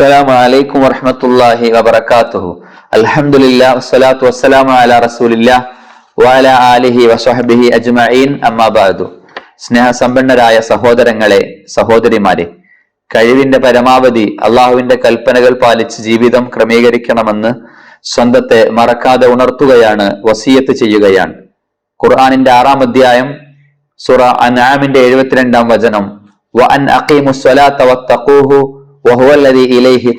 السلام عليكم ورحمة الله وبركاته الحمد لله والصلاة والسلام على رسول الله وعلى آله وصحبه أجمعين أما بعد സ്നേഹസമ്പന്നരായ സഹോദരങ്ങളെ സഹോദരിമാരെ കഴിവിന്റെ പരമാവധി അള്ളാഹുവിന്റെ കൽപ്പനകൾ പാലിച്ച് ജീവിതം ക്രമീകരിക്കണമെന്ന് സ്വന്തത്തെ മറക്കാതെ ഉണർത്തുകയാണ് വസീയത്ത് ചെയ്യുകയാണ് ഖുർആാനിന്റെ ആറാം അധ്യായം സുറ അനാമിന്റെ എഴുപത്തിരണ്ടാം വചനം വ അൻ അഖീമുസ്വലാത്ത വത്തഖൂഹു ഇലൈഹി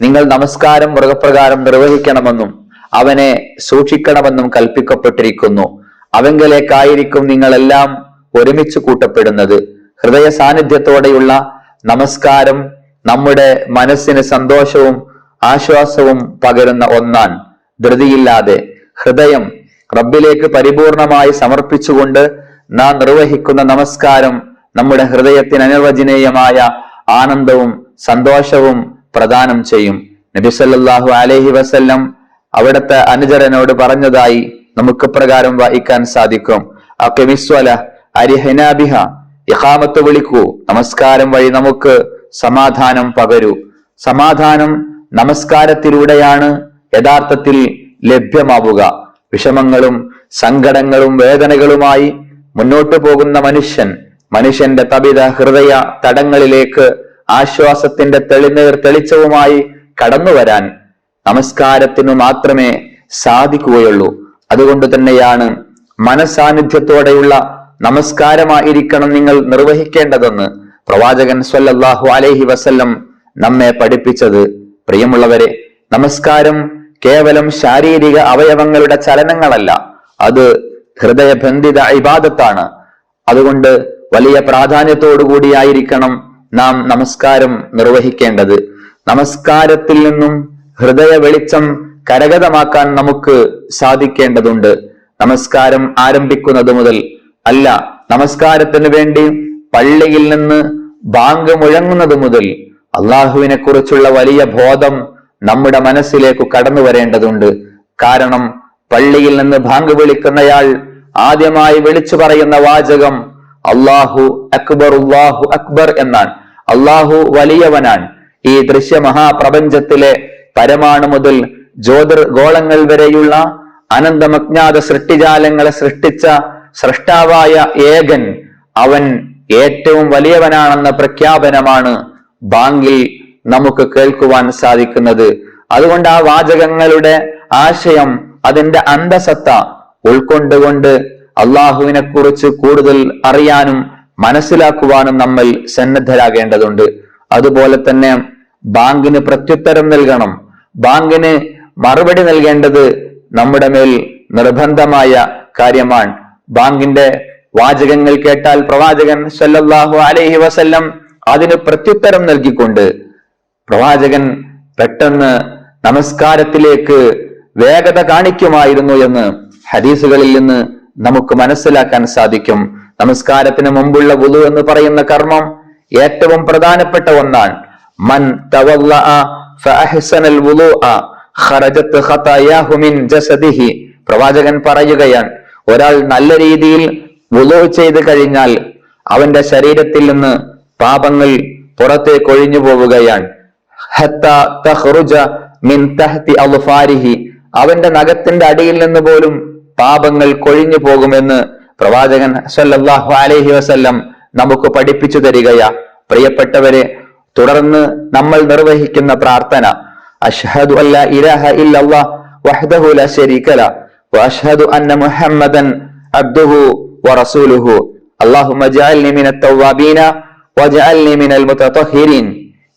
നിങ്ങൾ നമസ്കാരം മൃഗപ്രകാരം നിർവഹിക്കണമെന്നും അവനെ സൂക്ഷിക്കണമെന്നും കൽപ്പിക്കപ്പെട്ടിരിക്കുന്നു. അവങ്കലേക്കായിരിക്കും നിങ്ങളെല്ലാം ഒരുമിച്ച് കൂട്ടപ്പെടുന്നത്. ഹൃദയ സാന്നിധ്യത്തോടെയുള്ള നമസ്കാരം നമ്മുടെ മനസ്സിന് സന്തോഷവും ആശ്വാസവും പകരുന്ന ഒന്നാൻ ധൃതിയില്ലാതെ ഹൃദയം റബ്ബിലേക്ക് പരിപൂർണമായി സമർപ്പിച്ചുകൊണ്ട് നാം നിർവഹിക്കുന്ന നമസ്കാരം നമ്മുടെ ഹൃദയത്തിന് അനിർവചനീയമായ ആനന്ദവും സന്തോഷവും പ്രദാനം ചെയ്യും. നബി സല്ലല്ലാഹു അലൈഹി വസല്ലം അവിടുത്തെ അനുചരനോട് പറഞ്ഞതായി നമുക്ക് പ്രകാരം വായിക്കാൻ സാധിക്കും. അക്കിമിസ്വല അരിഹനാബിഹ ഇഹാമത്ത് വിളിക്കൂ. നമസ്കാരം വഴി നമുക്ക് സമാധാനം പകരൂ. സമാധാനം നമസ്കാരത്തിലൂടെയാണ് യഥാർത്ഥത്തിൽ ലഭ്യമാവുക. വിഷമങ്ങളും സങ്കടങ്ങളും വേദനകളുമായി മുന്നോട്ടു പോകുന്ന മനുഷ്യൻ മനുഷ്യന്റെ തപിത ഹൃദയ തടങ്ങളിലേക്ക് ആശ്വാസത്തിന്റെ തെളിനീർ തെളിച്ചവുമായി കടന്നു വരാൻ നമസ്കാരത്തിനു മാത്രമേ സാധിക്കുകയുള്ളൂ. അതുകൊണ്ട് തന്നെയാണ് മനസാന്നിധ്യത്തോടെയുള്ള നമസ്കാരമായിരിക്കണം നിങ്ങൾ നിർവഹിക്കേണ്ടതെന്ന് പ്രവാചകൻ സ്വല്ലല്ലാഹു അലൈഹി വസല്ലം നമ്മെ പഠിപ്പിച്ചത്. പ്രിയമുള്ളവരെ നമസ്കാരം കേവലം ശാരീരിക അവയവങ്ങളുടെ ചലനങ്ങളല്ല. അത് ഹൃദയബന്ധിത ഇബാദത്താണ്. അതുകൊണ്ട് വലിയ പ്രാധാന്യത്തോടു കൂടിയായിരിക്കണം നാം നമസ്കാരം നിർവഹിക്കേണ്ടത് നമസ്കാരത്തിൽ നിന്നും ഹൃദയ വെളിച്ചം കരഗതമാക്കാൻ നമുക്ക് സാധിക്കേണ്ടതുണ്ട്. നമസ്കാരം ആരംഭിക്കുന്നത് മുതൽ അല്ല നമസ്കാരത്തിന് വേണ്ടി പള്ളിയിൽ നിന്ന് ബാങ്ക് മുഴങ്ങുന്നത് മുതൽ അള്ളാഹുവിനെ കുറിച്ചുള്ള വലിയ ബോധം നമ്മുടെ മനസ്സിലേക്ക് കടന്നു വരേണ്ടതുണ്ട്. കാരണം പള്ളിയിൽ നിന്ന് ബാങ്ക് വിളിക്കുന്നയാൾ ആദ്യമായി വിളിച്ചു പറയുന്ന വാചകം അള്ളാഹു അക്ബർ അള്ളാഹു അക്ബർ എന്നാണ്. അള്ളാഹു വലിയവനാണ്. ഈ ദൃശ്യ മഹാപ്രപഞ്ചത്തിലെ പരമാണു മുതൽ ജ്യോതിർ ഗോളങ്ങൾ വരെയുള്ള അനന്തമജ്ഞാത സൃഷ്ടിജാലങ്ങളെ സൃഷ്ടിച്ച സൃഷ്ടാവായ ഏകൻ അവൻ ഏറ്റവും വലിയവനാണെന്ന പ്രഖ്യാപനമാണ് ബാങ്കിൽ നമുക്ക് കേൾക്കുവാൻ സാധിക്കുന്നത്. അതുകൊണ്ട് ആ വാചകങ്ങളുടെ ആശയം അതിന്റെ അന്തസത്ത ഉൾക്കൊണ്ടുകൊണ്ട് അള്ളാഹുവിനെ കുറിച്ച് കൂടുതൽ അറിയാനും മനസ്സിലാക്കുവാനും നമ്മൾ സന്നദ്ധരാകേണ്ടതുണ്ട്. അതുപോലെ തന്നെ ബാങ്കിന് പ്രത്യുത്തരം നൽകണം. ബാങ്കിന് മറുപടി നൽകേണ്ടത് നമ്മുടെ മേൽ നിർബന്ധമായ കാര്യമാണ്. ബാങ്കിന്റെ വാചകങ്ങൾ കേട്ടാൽ പ്രവാചകൻ സല്ലല്ലാഹു അലൈഹി വസല്ലം അതിന് പ്രത്യുത്തരം നൽകിക്കൊണ്ട് പ്രവാചകൻ പെട്ടെന്ന് നമസ്കാരത്തിലേക്ക് വേഗത കാണിക്കുമായിരുന്നു എന്ന് ഹദീസുകളിൽ നിന്ന് നമുക്ക് മനസ്സിലാക്കാൻ സാധിക്കും. നമസ്കാരത്തിന് മുമ്പുള്ള വുളു എന്ന് പറയുന്ന കർമ്മം ഏറ്റവും പ്രധാനപ്പെട്ട ഒന്നാണ്. മൻ പ്രവാചകൻ പറയുകയാണ് ഒരാൾ നല്ല രീതിയിൽ വുളു ചെയ്ത് കഴിഞ്ഞാൽ അവന്റെ ശരീരത്തിൽ നിന്ന് പാപങ്ങൾ പുറത്തേക്ക് ഒഴിഞ്ഞു പോവുകയാണ്. മിൻ അവന്റെ നഖത്തിന്റെ അടിയിൽ നിന്ന് പോലും പാപങ്ങൾ കൊഴിഞ്ഞു പോകുമെന്ന് പ്രവാചകൻ സല്ലല്ലാഹു അലൈഹി വസല്ലം നമുക്ക് പഠിപ്പിച്ചു തരികയാ. പ്രിയപ്പെട്ടവരെ തുടർന്ന് നമ്മൾ നിർവഹിക്കുന്ന പ്രാർത്ഥന അഷ്ഹദു അല്ല ഇലാഹ ഇല്ലല്ലാഹ് വഹ്ദഹു ലാ ശരീക ല വഅഷ്ഹദു അന്ന മുഹമ്മദൻ അബ്ദുഹു വറസൂലുഹു അല്ലാഹുമ്മ ജഅൽനി മിനൽ തവ്വാബീന വജഅൽനി മിനൽ മുതതഹിരീൻ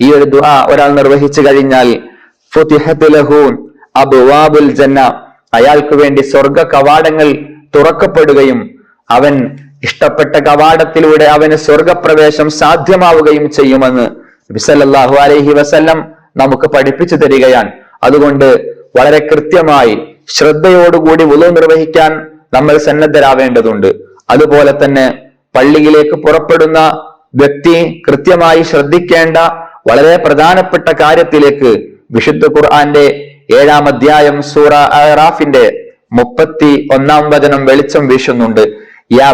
ഈ ഒരു ദുആ ഒരാൾ നിർവഹിച്ചു കഴിഞ്ഞാൽ ഫുതിഹത് ലഹു അബ്വാബുൽ ജന്ന അയാൾക്ക് വേണ്ടി സ്വർഗ കവാടങ്ങൾ തുറക്കപ്പെടുകയും അവൻ ഇഷ്ടപ്പെട്ട കവാടത്തിലൂടെ അവന് സ്വർഗപ്രവേശം സാധ്യമാവുകയും ചെയ്യുമെന്ന് നബിസല്ലാഹു അലൈഹി വസല്ലം നമുക്ക് പഠിപ്പിച്ചു തരികയാണ്. അതുകൊണ്ട് വളരെ കൃത്യമായി ശ്രദ്ധയോടുകൂടി ഉളു നിർവഹിക്കാൻ നമ്മൾ സന്നദ്ധരാവേണ്ടതുണ്ട്. അതുപോലെ തന്നെ പള്ളിയിലേക്ക് പുറപ്പെടുന്ന വ്യക്തി കൃത്യമായി ശ്രദ്ധിക്കേണ്ട വളരെ പ്രധാനപ്പെട്ട കാര്യത്തിലേക്ക് വിശുദ്ധ ഖുർആന്റെ ഏഴാം അധ്യായം സൂറ അറാഫിന്റെ മുപ്പത്തി ഒന്നാം വചനം വെളിച്ചം വീശുന്നുണ്ട്. യാ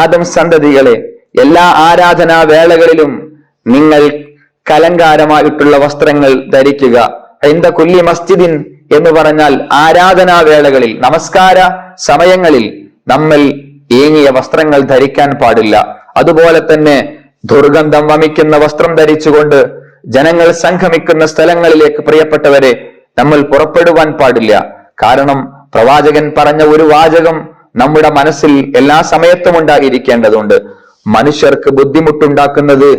ആദം സന്തതികളെ എല്ലാ ആരാധനാ വേളകളിലും നിങ്ങൾ കലങ്കാരമായിട്ടുള്ള വസ്ത്രങ്ങൾ ധരിക്കുക. എന്ത കുല്ലി മസ്ജിദിൻ എന്ന് പറഞ്ഞാൽ ആരാധനാ വേളകളിൽ നമസ്കാര സമയങ്ങളിൽ നമ്മൾ ഏങ്ങിയ വസ്ത്രങ്ങൾ ധരിക്കാൻ പാടില്ല. അതുപോലെ തന്നെ ദുർഗന്ധം വമിക്കുന്ന വസ്ത്രം ധരിച്ചുകൊണ്ട് ജനങ്ങൾ സംഗമിക്കുന്ന സ്ഥലങ്ങളിലേക്ക് പ്രിയപ്പെട്ടവരെ നമ്മൾ പുറപ്പെടുവാൻ പാടില്ല. കാരണം പ്രവാചകൻ പറഞ്ഞ ഒരു വാചകം നമ്മുടെ മനസ്സിൽ എല്ലാ സമയത്തും ഉണ്ടായിരിക്കേണ്ടതുണ്ട്. മനുഷ്യർക്ക് ബുദ്ധിമുട്ടുണ്ടാക്കുന്നത്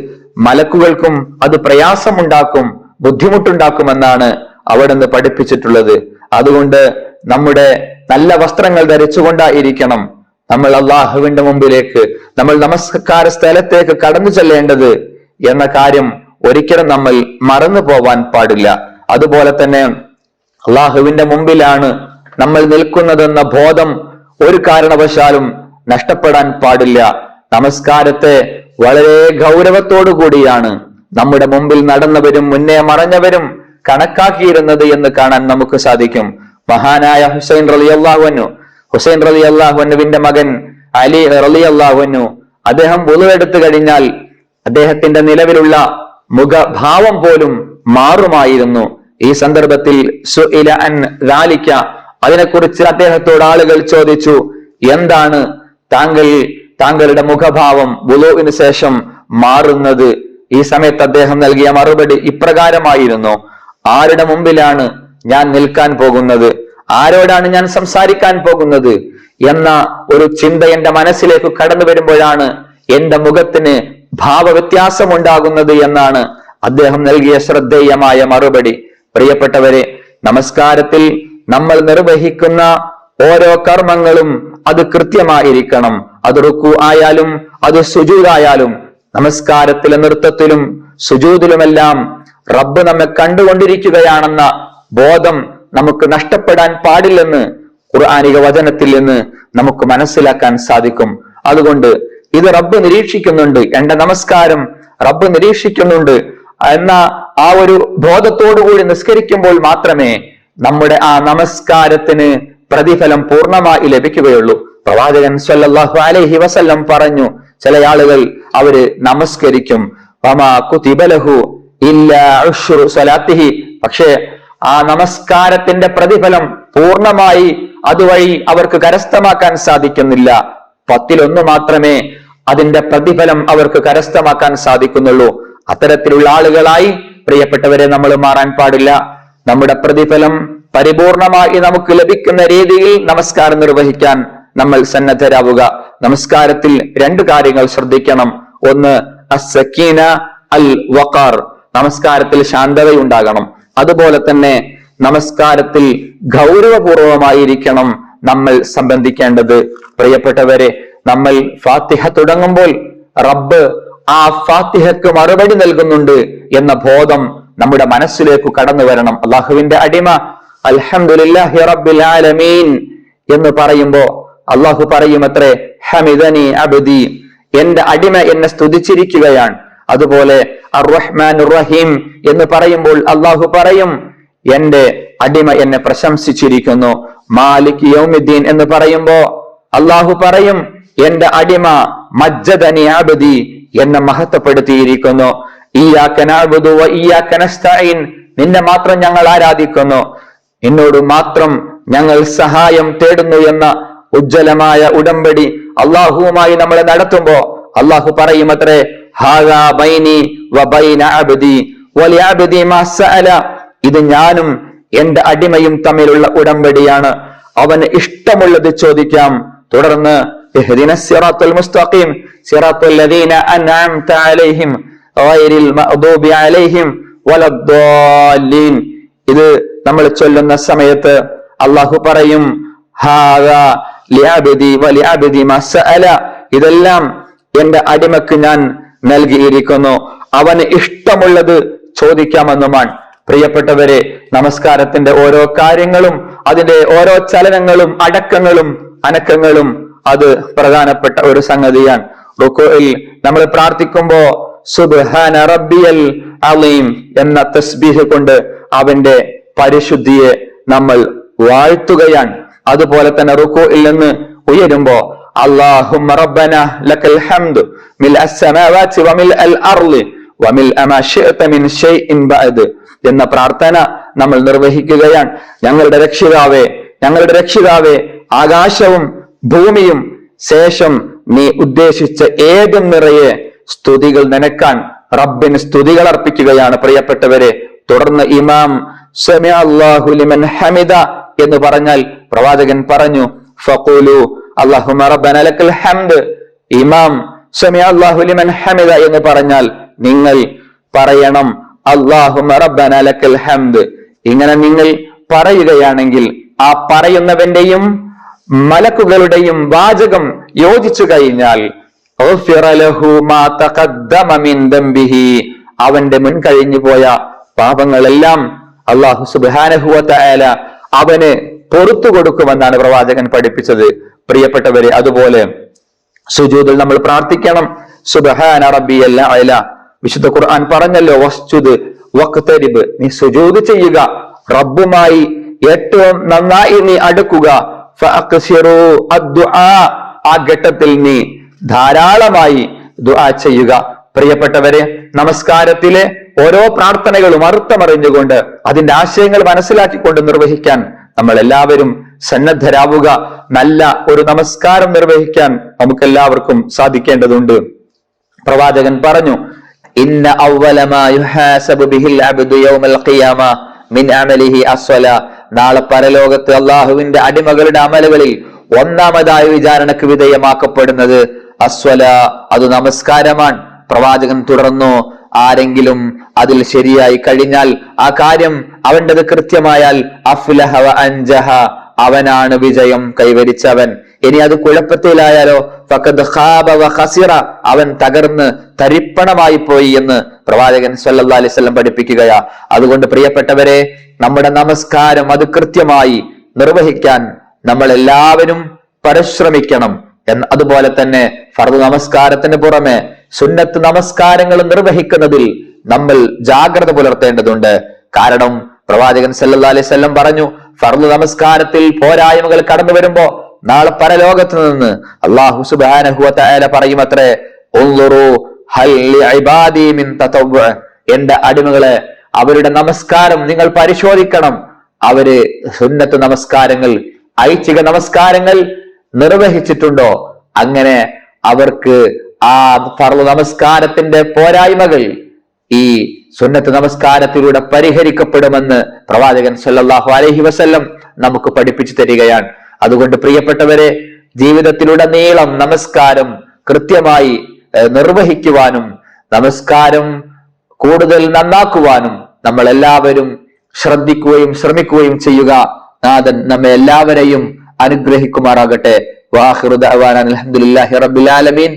മലക്കുകൾക്കും അത് പ്രയാസമുണ്ടാക്കും ബുദ്ധിമുട്ടുണ്ടാക്കുമെന്നാണ് അവിടെ നിന്ന് പഠിപ്പിച്ചിട്ടുള്ളത്. അതുകൊണ്ട് നമ്മുടെ നല്ല വസ്ത്രങ്ങൾ ധരിച്ചുകൊണ്ടായിരിക്കണം നമ്മൾ അള്ളാഹുവിന്റെ മുമ്പിലേക്ക് നമ്മൾ നമസ്കാര സ്ഥലത്തേക്ക് കടന്നു ചെല്ലേണ്ടത് എന്ന കാര്യം ഒരിക്കലും നമ്മൾ മറന്നു പോവാൻ പാടില്ല. അതുപോലെ തന്നെ അള്ളാഹുവിന്റെ മുമ്പിലാണ് നമ്മൾ നിൽക്കുന്നതെന്ന ബോധം ഒരു കാരണവശാലും നഷ്ടപ്പെടാൻ പാടില്ല. നമസ്കാരത്തെ വളരെ ഗൗരവത്തോടു കൂടിയാണ് നമ്മുടെ മുമ്പിൽ നടന്നവരും മുന്നേ മറഞ്ഞവരും കണക്കാക്കിയിരുന്നത് എന്ന് കാണാൻ നമുക്ക് സാധിക്കും. മഹാനായ ഹുസൈൻ റലി അള്ളാഹുനു ഹുസൈൻ റലി അള്ളാഹുനുവിന്റെ മകൻ അലി റലി അള്ളാഹുനു അദ്ദേഹം ഉളവെടുത്തു കഴിഞ്ഞാൽ അദ്ദേഹത്തിന്റെ നിലവിലുള്ള മുഖഭാവം പോലും മാറുമായിരുന്നു. ഈ സന്ദർഭത്തിൽ അതിനെക്കുറിച്ച് അദ്ദേഹത്തോട് ആളുകൾ ചോദിച്ചു എന്താണ് താങ്കൾ താങ്കളുടെ മുഖഭാവം ബുലോവിന് ശേഷം മാറുന്നത്? ഈ സമയത്ത് അദ്ദേഹം നൽകിയ മറുപടി ഇപ്രകാരമായിരുന്നു ആരുടെ മുമ്പിലാണ് ഞാൻ നിൽക്കാൻ പോകുന്നത്? ആരോടാണ് ഞാൻ സംസാരിക്കാൻ പോകുന്നത്? എന്ന ഒരു ചിന്ത എന്റെ മനസ്സിലേക്ക് കടന്നു വരുമ്പോഴാണ് എന്റെ മുഖത്തിന് ഭാവവ്യത്യാസം ഉണ്ടാകുന്നത് എന്നാണ് അദ്ദേഹം നൽകിയ ശ്രദ്ധേയമായ മറുപടി. പ്രിയപ്പെട്ടവരെ നമസ്കാരത്തിൽ നമ്മൾ നിർവഹിക്കുന്ന ഓരോ കർമ്മങ്ങളും അത് കൃത്യമായിരിക്കണം. അത് റുക്കു ആയാലും അത് സുജൂതായാലും നമസ്കാരത്തിലെ നൃത്തത്തിലും സുജൂതിലുമെല്ലാം റബ്ബ് നമ്മെ കണ്ടുകൊണ്ടിരിക്കുകയാണെന്ന ബോധം നമുക്ക് നഷ്ടപ്പെടാൻ പാടില്ലെന്ന് ഖുർആാനിക വചനത്തിൽ നിന്ന് നമുക്ക് മനസ്സിലാക്കാൻ സാധിക്കും. അതുകൊണ്ട് ഇത് റബ്ബ് നിരീക്ഷിക്കുന്നുണ്ട്. എന്റെ നമസ്കാരം റബ്ബ് നിരീക്ഷിക്കുന്നുണ്ട് എന്ന ആ ഒരു ബോധത്തോടുകൂടി നിസ്കരിക്കുമ്പോൾ മാത്രമേ നമ്മുടെ ആ നമസ്കാരത്തിന് പ്രതിഫലം പൂർണമായി ലഭിക്കുകയുള്ളൂ. പ്രവാചകൻ സല്ലല്ലാഹു അലൈഹി വസല്ലം പറഞ്ഞു ചില ആളുകൾ അവർ നമസ്കരിക്കും. പക്ഷേ ആ നമസ്കാരത്തിന്റെ പ്രതിഫലം പൂർണമായി അതുവഴി അവർക്ക് കരസ്ഥമാക്കാൻ സാധിക്കുന്നില്ല. പത്തിലൊന്ന് മാത്രമേ അതിന്റെ പ്രതിഫലം അവർക്ക് കരസ്ഥമാക്കാൻ സാധിക്കുന്നുള്ളൂ. അത്തരത്തിലുള്ള ആളുകളായി പ്രിയപ്പെട്ടവരെ നമ്മൾ മാറാൻ പാടില്ല. നമ്മുടെ പ്രതിഫലം പരിപൂർണമായി നമുക്ക് ലഭിക്കുന്ന രീതിയിൽ നമസ്കാരം നിർവഹിക്കാൻ നമ്മൾ സന്നദ്ധരാവുക. നമസ്കാരത്തിൽ രണ്ട് കാര്യങ്ങൾ ശ്രദ്ധിക്കണം. ഒന്ന് അസക്കീന അൽ വഖാർ നമസ്കാരത്തിൽ ശാന്തതയുണ്ടാകണം. അതുപോലെ തന്നെ നമസ്കാരത്തിൽ ഗൗരവപൂർവമായിരിക്കണം നമ്മൾ സംബന്ധിക്കേണ്ടത്. പ്രിയപ്പെട്ടവരെ നമ്മൾ ഫാത്തിഹ തുടങ്ങുമ്പോൾ റബ്ബ് ആ ഫാത്തിഹക്ക് മറുപടി നൽകുന്നുണ്ട് എന്ന ബോധം നമ്മുടെ മനസ്സിലേക്ക് കടന്നു വരണം. അള്ളാഹുവിന്റെ അടിമ അൽഹംദുലില്ലാഹി റബ്ബിൽ ആലമീൻ എന്ന് പറയുമ്പോ അള്ളാഹു പറയും അത്രേ ഹമിദനി അബദി എന്റെ അടിമ എന്നെ സ്തുതിച്ചിരിക്കുകയാണ്. അതുപോലെ റഹീം എന്ന് പറയുമ്പോൾ അള്ളാഹു പറയും എന്റെ അടിമ എന്നെ പ്രശംസിച്ചിരിക്കുന്നു. മാലിക് യൗമിദ്ദീൻ എന്ന് പറയുമ്പോ അള്ളാഹു പറയും എന്റെ അടിമ മജ്ജദനി അബദി എന്നെ മഹത്വപ്പെടുത്തിയിരിക്കുന്നു. നിന്നെ മാത്രം ഞങ്ങൾ ആരാധിക്കുന്നു. എന്നോട് മാത്രം ഞങ്ങൾ സഹായം തേടുന്നു എന്ന ഉജ്ജ്വലമായ ഉടമ്പടി അള്ളാഹുവുമായി നമ്മളെ നടത്തുമ്പോ അള്ളാഹു പറയും അത്രേ ഇത് ഞാനും എന്റെ അടിമയും തമ്മിലുള്ള ഉടമ്പടിയാണ്. അവന് ഇഷ്ടമുള്ളത് ചോദിക്കാം. തുടർന്ന് മുസ്തഖീം ഇത് നമ്മൾ ചൊല്ലുന്ന സമയത്ത് അള്ളാഹു പറയും ഇതെല്ലാം എന്റെ അടിമക്ക് ഞാൻ നൽകിയിരിക്കുന്നു. അവന് ഇഷ്ടമുള്ളത് ചോദിക്കാമെന്നുമാണ്. പ്രിയപ്പെട്ടവരെ നമസ്കാരത്തിന്റെ ഓരോ കാര്യങ്ങളും അതിന്റെ ഓരോ ചലനങ്ങളും അടക്കങ്ങളും അനക്കങ്ങളും അത് പ്രധാനപ്പെട്ട ഒരു സംഗതിയാണ് റുക്കോയിൽ നമ്മൾ പ്രാർത്ഥിക്കുമ്പോ സുബ്ഹാന റബ്ബിയൽ അലീം എന്ന തസ്ബീഹ് കൊണ്ട് അവന്റെ പരിശുദ്ധിയെ നമ്മൾ വാഴ്ത്തുകയാണ് അതുപോലെ തന്നെ റുക്കോയിൽ നിന്ന് ഉയരുമ്പോ اللهم ربنا لك الحمد ملء السماوات وملء الأرض وملء ما شئت من شيء بعد എന്ന പ്രാർത്ഥന നമ്മൾ നിർവഹിക്കുകയാണ് ഞങ്ങളുടെ രക്ഷിതാവേ ഞങ്ങളുടെ രക്ഷിതാവേ ആകാശവും ഭൂമിയും ശേഷം നീ ഉദ്ദേശിച്ച ഏത് നിറയെ സ്തുതികൾ നനക്കാൻ റബ്ബിന് സ്തുതികൾ അർപ്പിക്കുകയാണ്. പ്രിയപ്പെട്ടവരെ തുടർന്ന് ഇമാം അള്ളാഹു ലിമൻ ഹമിദ എന്ന് പറഞ്ഞാൽ പ്രവാചകൻ പറഞ്ഞു ഫഖൂലു റബ്ബന ലക്കൽ ഹംദ്. ഇമാം അള്ളാഹു ലിമൻ ഹമിദ എന്ന് പറഞ്ഞാൽ നിങ്ങൾ പറയണം അള്ളാഹു ലക്കൽ ഹംദ്. ഇങ്ങനെ നിങ്ങൾ പറയുകയാണെങ്കിൽ ആ പറയുന്നവന്റെയും മലക്കുകളുടെയും വാചകം യോജിച്ചു കഴിഞ്ഞാൽ അവന്റെ മുൻ കഴിഞ്ഞു പോയ പാപങ്ങളെല്ലാം അള്ളാഹു സുബാനഹുവല അവന് പൊറത്തു കൊടുക്കുമെന്നാണ് പ്രവാചകൻ പഠിപ്പിച്ചത്. പ്രിയപ്പെട്ടവരെ അതുപോലെ സുജൂതിൽ നമ്മൾ പ്രാർത്ഥിക്കണം. സുബഹാൻ അറബിയല്ല അയല വിശുദ്ധ ഖുർആൻ പറഞ്ഞല്ലോ വസ്തുത് വക്തരിബ്. നീ സുജൂത് ചെയ്യുക. റബ്ബുമായി ഏറ്റവും നന്നായി നീ അടുക്കുക. ആ ഘട്ടത്തിൽ നീ ധാരാളമായി ദുആ ചെയ്യുക. പ്രിയപ്പെട്ടവരെ നമസ്കാരത്തിലെ ഓരോ പ്രാർത്ഥനകളും അർത്ഥമറിഞ്ഞുകൊണ്ട് അതിന്റെ ആശയങ്ങൾ മനസ്സിലാക്കിക്കൊണ്ട് നിർവഹിക്കാൻ നമ്മൾ എല്ലാവരും സന്നദ്ധരാവുക. നല്ല ഒരു നമസ്കാരം നിർവഹിക്കാൻ നമുക്കെല്ലാവർക്കും സാധിക്കേണ്ടതുണ്ട്. പ്രവാചകൻ പറഞ്ഞു ഇന്ന ഔവലമാ യുഹാസബു ബിഹിൽ അബ്ദു യൗമൽ ഖിയാമ മിൻ അമലിഹി അസ്വല. നാളെ പരലോകത്ത് അള്ളാഹുവിന്റെ അടിമകളുടെ അമലുകളിൽ ഒന്നാമതായി വിചാരണക്ക് വിധേയമാക്കപ്പെടുന്നത് അസ്വല അത് നമസ്കാരമാണ്. പ്രവാചകൻ തുടർന്നു ആരെങ്കിലും അതിൽ ശരിയായി കഴിഞ്ഞാൽ ആ കാര്യം അവന്റെത് കൃത്യമായാൽ അഫ്ലഹ അൻജഹ അവനാണ് വിജയം കൈവരിച്ചവൻ. ഇനി അത് കുഴപ്പത്തിലായാലോ? ഫഖദ് ഖാബ വ അവൻ തകർന്ന് തരിപ്പണമായി പോയി എന്ന് പ്രവാചകൻ സല്ലല്ലാഹു അലൈഹി വസല്ലം പഠിപ്പിക്കുകയാ. അതുകൊണ്ട് പ്രിയപ്പെട്ടവരെ നമ്മുടെ നമസ്കാരം അത് കൃത്യമായി നിർവഹിക്കാൻ നമ്മൾ എല്ലാവരും പരിശ്രമിക്കണം. എന്ന് അതുപോലെ തന്നെ ഫർദ് നമസ്കാരത്തിന് പുറമെ സുന്നത്ത് നമസ്കാരങ്ങൾ നിർവഹിക്കുന്നതിൽ നമ്മൾ ജാഗ്രത പുലർത്തേണ്ടതുണ്ട്. കാരണം പ്രവാചകൻ സല്ലാ അലൈഹി പറഞ്ഞു ഫർദ് നമസ്കാരത്തിൽ പോരായ്മകൾ കടന്നു വരുമ്പോ നാളെ പരലോകത്ത് നിന്ന് അള്ളാഹു സുബാനഹുല പറയും അത്രേ ഹൽ ലിഇബാദി മിൻ എന്റെ അടിമകളെ അവരുടെ നമസ്കാരം നിങ്ങൾ പരിശോധിക്കണം. അവർ സുന്നത്ത് നമസ്കാരങ്ങൾ ഐച്ഛിക നമസ്കാരങ്ങൾ നിർവഹിച്ചിട്ടുണ്ടോ? അങ്ങനെ അവർക്ക് ആ ഫർൾ നമസ്കാരത്തിന്റെ പോരായ്മകൾ ഈ സുന്നത്ത് നമസ്കാരത്തിലൂടെ പരിഹരിക്കപ്പെടുമെന്ന് പ്രവാചകൻ സല്ലാഹു അലഹി വസല്ലം നമുക്ക് പഠിപ്പിച്ചു തരികയാണ്. അതുകൊണ്ട് പ്രിയപ്പെട്ടവരെ ജീവിതത്തിലുടനീളം നമസ്കാരം കൃത്യമായി നിർവഹിക്കുവാനും നമസ്കാരം കൂടുതൽ നന്നാക്കുവാനും നമ്മൾ എല്ലാവരും ശ്രദ്ധിക്കുകയും ശ്രമിക്കുകയും ചെയ്യുക. നാഥൻ നമ്മെ എല്ലാവരെയും അനുഗ്രഹിക്കുമാറാകട്ടെ. വാഹിറുദ് അലഹമുല്ലാഹി റബ്ബിൽ ആലമീൻ.